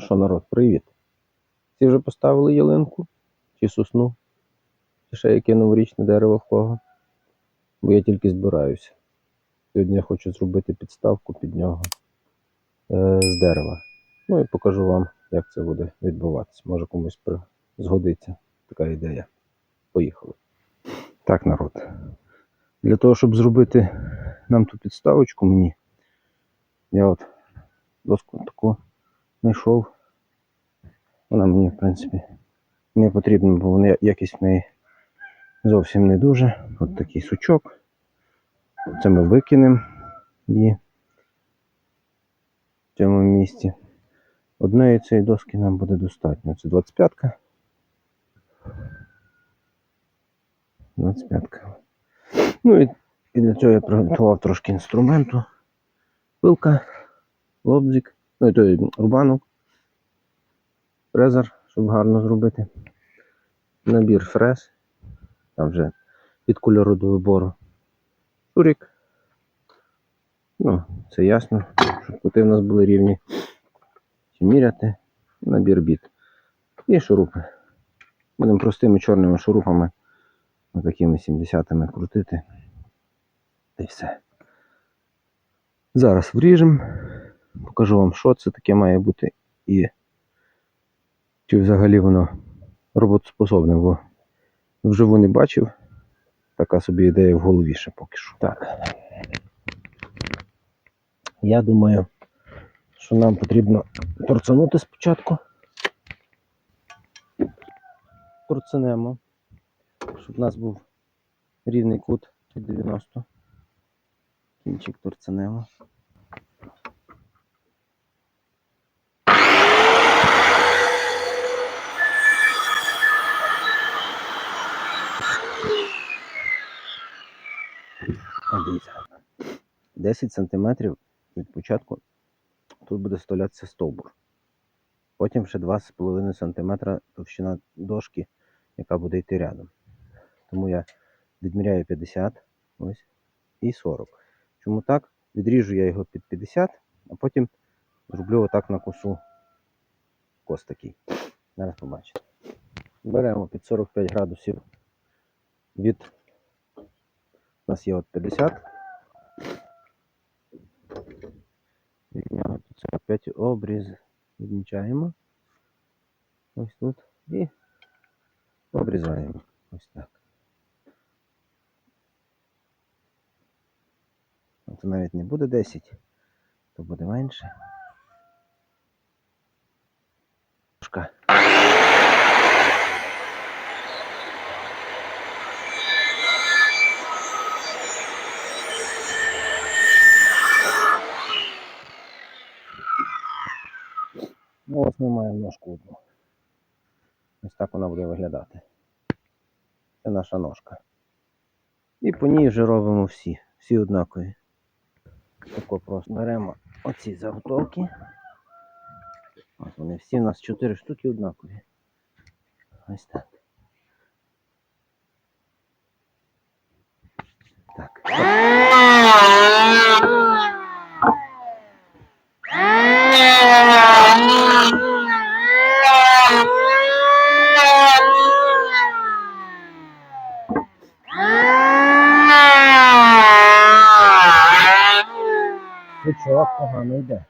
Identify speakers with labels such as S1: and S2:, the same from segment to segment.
S1: Що, народ, привіт. Всі вже поставили ялинку? Чи сосну? Чи ще яке новорічне дерево в кого? Бо я тільки збираюся. Сьогодні я хочу зробити підставку під нього е, з дерева. Ну і покажу вам, як це буде відбуватися. Може комусь згодиться така ідея. Поїхали. Так, народ. Для того, щоб зробити нам ту підставочку мені, я от доску таку знайшов. Вона мені, в принципі, не потрібна, бо вона якість в неї зовсім не дуже. От такий сучок. Це ми викинемо її в цьому місці. Одної цієї доски нам буде достатньо. Це 25-ка. 25-ка. Ну і, і для цього я приготував трошки інструменту. Пилка, лобзик, ну і той рубанок, фрезер, щоб гарно зробити. Набір фрез. Там вже від кольору до вибору. Шурік. Ну, це ясно, щоб кути в нас були рівні. Міряти. Набір біт. І шурупи. Будемо простими чорними шурупами, такими 70-ми крутити. Й все. Зараз вріжемо. Покажу вам, що це таке має бути і чи взагалі воно роботоспособне, бо вживу не бачив. Така собі ідея в голові ще поки що. Так. Я думаю, що нам потрібно торцанути спочатку. Торцанемо, щоб у нас був рівний кут 90. Кінчик торцанемо. О, Дивіться. 10 см від початку тут буде вставлятися стовбур. Потім ще 2,5 см товщина дошки, яка буде йти рядом. Тому я відміряю 50 ось, і 40. Чому так? Відріжу я його під 50, а потім зроблю отак на косу кос такий. Зараз побачите. Беремо під 45 градусів від у нас є от 50. Від нього під 45 обріз відмічаємо. Ось тут. І обрізаємо. Ось так. Це навіть не буде 10, то буде менше. Трошка. Ну, ось ми маємо ножку одну. Ось так вона буде виглядати. Це наша ножка. І по ній вже робимо всі, всі однакові. Тако просто беремо оці заготовки. Ось вони всі у нас 4 штуки однакові. Ось так. Так. Сучок погано йде.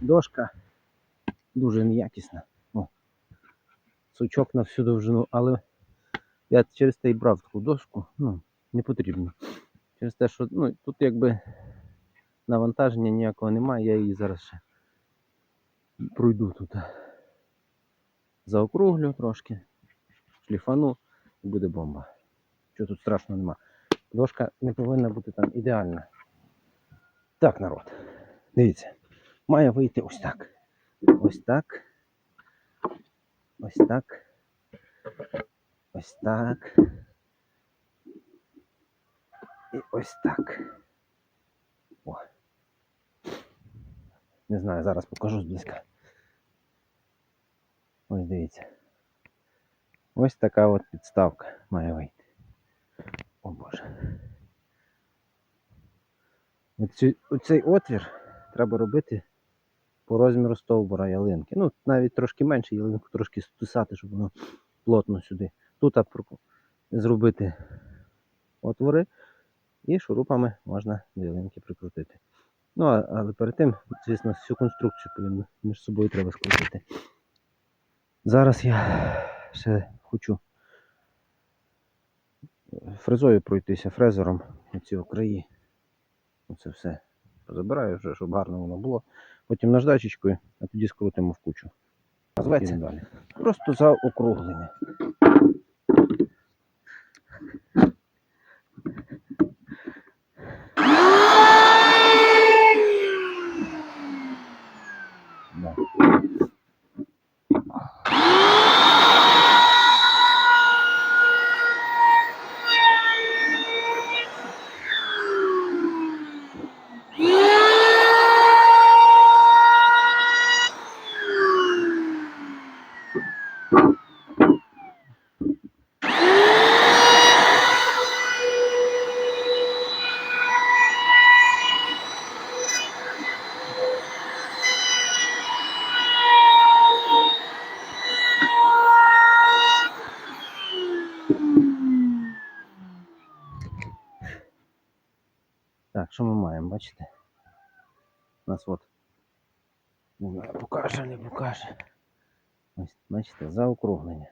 S1: Дошка дуже неякісна. О. Сучок на всю довжину, але я через те й брав таку дошку, ну, не потрібно. Через те, що ну, тут якби навантаження ніякого немає, я її зараз ще пройду тут. Заокруглю трошки, шліфану і буде бомба. Що тут страшного нема. Дошка не повинна бути там ідеальна. Так, народ. Дивіться, має вийти ось так. Ось так. Ось так. Ось так. І ось так. О. Не знаю, зараз покажу зблизька. Ось дивіться. Ось така от підставка має вийти. О Боже. Оцей отвір треба робити по розміру стовбура ялинки. Ну, навіть трошки менше ялинку трошки стисати, щоб воно плотно сюди. Тут зробити отвори і шурупами можна до ялинки прикрутити. Ну, але перед тим, звісно, всю конструкцію між собою треба скрутити. Зараз я ще хочу фрезою пройтися фрезером оці краї. Оце все позабираю вже, щоб гарно воно було. Потім наждачечкою, а тоді скрутимо в кучу. Називається далі. Просто заокруглення. Да. Bye. Так, що ми маємо, бачите? У нас от. Не знаю, покаже, не покаже. Ось, бачите, заокруглення.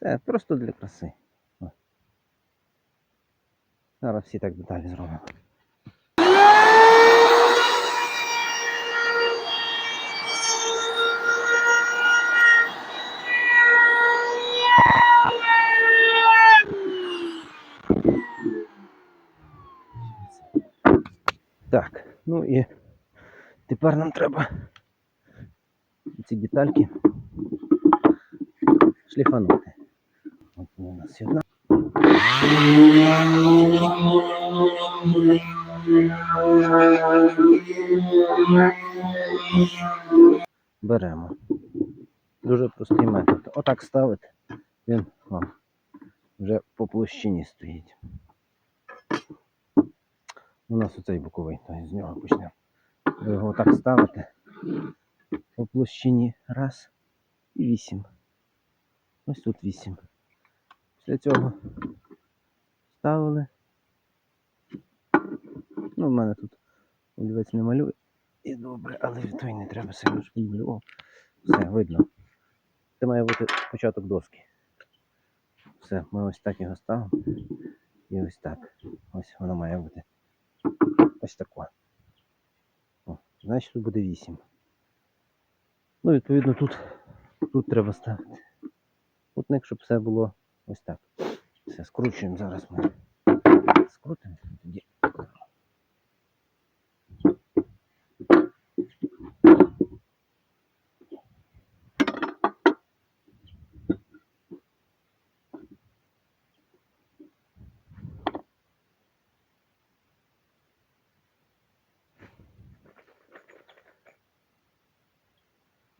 S1: Це просто для краси. О. Зараз всі так деталі зробимо. Так, ну і тепер нам треба ці детальки шліфанути. От у нас одна. Беремо. Дуже простий метод. Отак ставити, він вам вже по площині стоїть. У нас оцей боковий, то з нього почнемо. Ви його так ставите по площині раз і вісім. Ось тут вісім. Після цього ставили. Ну, в мене тут олівець не малює. І добре, але той не треба сильно щоб малював. Все, видно. Це має бути початок доски. Все, ми ось так його ставимо. І ось так. Ось воно має бути. Ось тако. О, значить тут буде 8. Ну, відповідно, тут, тут треба ставити. Кутник, щоб все було ось так. Все, скручуємо зараз ми. Скрутимо тоді.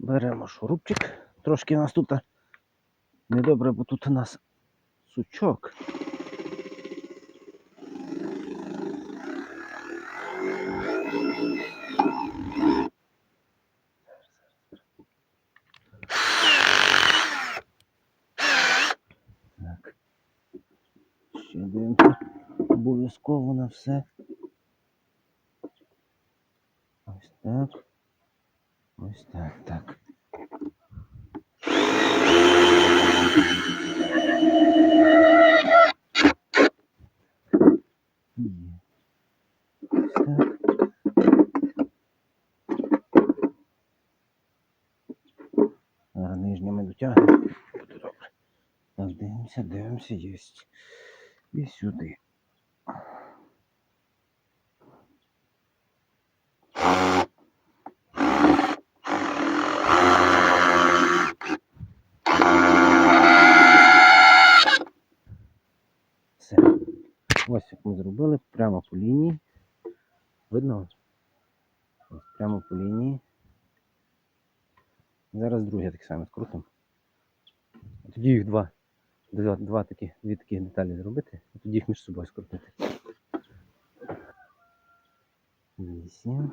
S1: Беремо шурупчик. Трошки у нас тут недобре, бо тут у нас сучок. Так. Ще дивимося. Обов'язково на все. Ось так. Ось так, так. Є. Ось так. Зараз нижніми дотягнемо. Буде добре. Так, дивимося, дивимося, єсть. І сюди. Два, такі, дві такі деталі зробити, і тоді їх між собою скрутити. Вісім.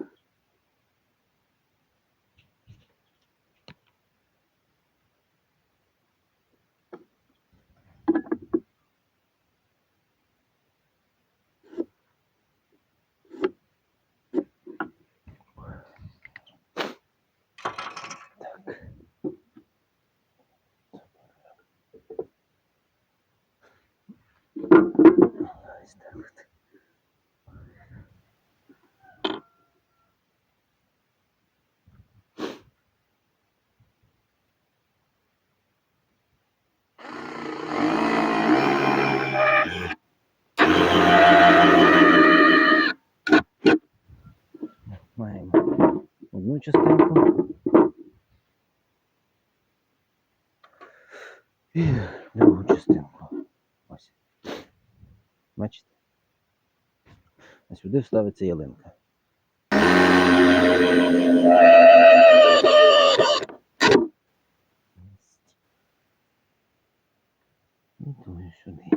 S1: Ось так от. Маємо частинку. І другу частинку. Ось. Бачите? А сюди вставиться ялинка. І сюди.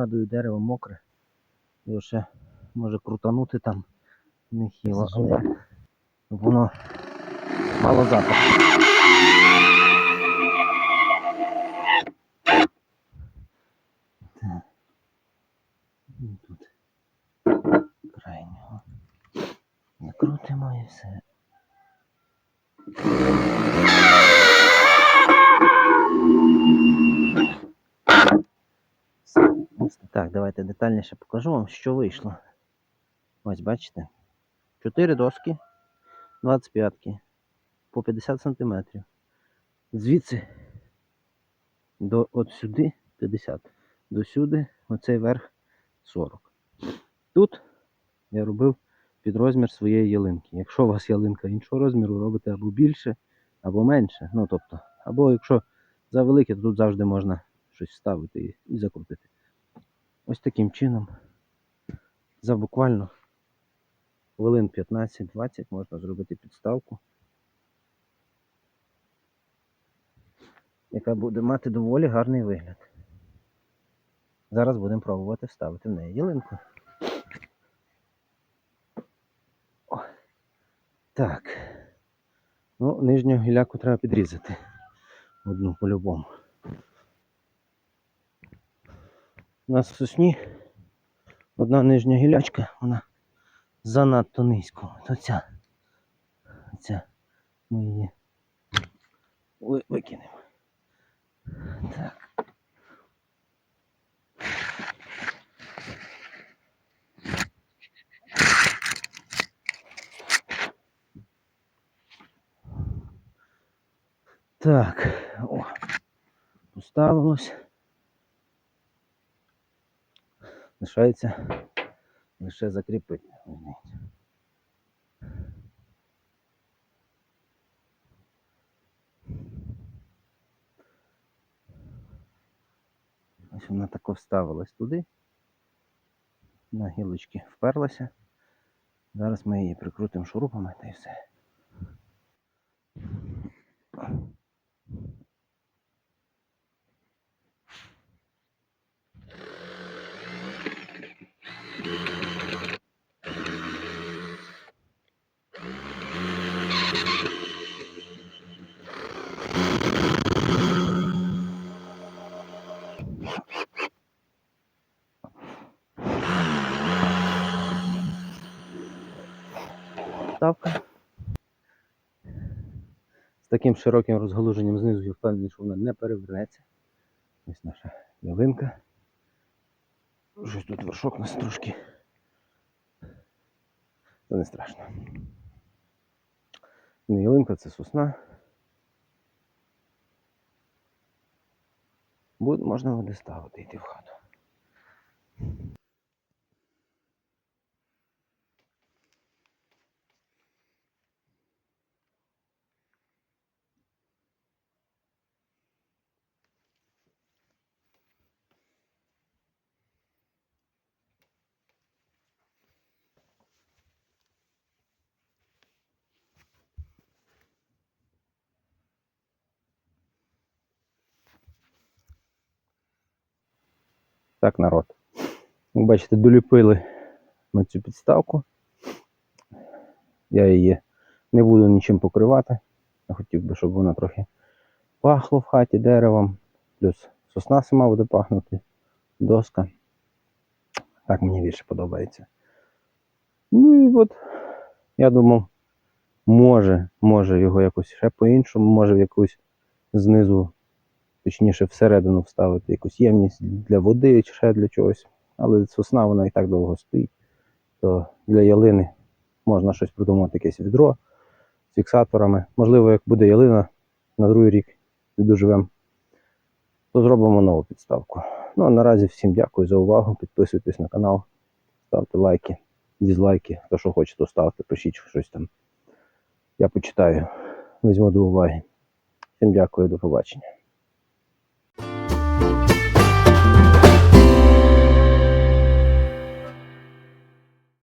S1: Нагадую, дерево мокре. Його ще може крутанути там нехило, але воно мало запаху. Тут крайнього. Накрутимо і все. Все. Так, давайте детальніше покажу вам, що вийшло. Ось бачите. Чотири доски 25 по 50 см. Звідси до от сюди 50. До сюди оцей верх 40. Тут я робив під розмір своєї ялинки. Якщо у вас ялинка іншого розміру, робите або більше, або менше. Ну тобто, або якщо завелике, то тут завжди можна щось вставити і, і закрутити. Ось таким чином. За буквально хвилин 15-20 можна зробити підставку, яка буде мати доволі гарний вигляд. Зараз будемо пробувати вставити в неї ялинку. О, так. Ну, нижню гіляку треба підрізати. Одну по-любому. У нас в сосні одна нижня гілячка, вона занадто низько. Оця. Оця. Ми її викинемо. Так. Так, о, поставилось. Лишається лише закріпити. Ось. Вона тако вставилась туди. На гілочки вперлася. Зараз ми її прикрутимо шурупами та й все. Ставка. З таким широким розгалуженням знизу я впевнений, що вона не перевернеться. Ось наша ялинка. Щось тут вершок у нас трошки. Це не страшно. Не ялинка, це сосна. Можна буде ставити йти в хату. Так, народ. Як бачите, доліпили ми цю підставку. Я її не буду нічим покривати. Я хотів би, щоб вона трохи пахло в хаті деревом. Плюс сосна сама буде пахнути, доска. Так мені більше подобається. Ну і от я думав, може, може його якось ще по-іншому, може в якусь знизу, точніше всередину вставити якусь ємність для води чи ще для чогось. Але сосна вона і так довго стоїть. То для ялини можна щось придумати, якесь відро з фіксаторами. Можливо, як буде ялина на другий рік доживемо, то зробимо нову підставку. Ну а наразі всім дякую за увагу. Підписуйтесь на канал, ставте лайки, дізлайки. Хто що хоче, то ставте, пишіть щось там. Я почитаю, візьму до уваги. Всім дякую, до побачення.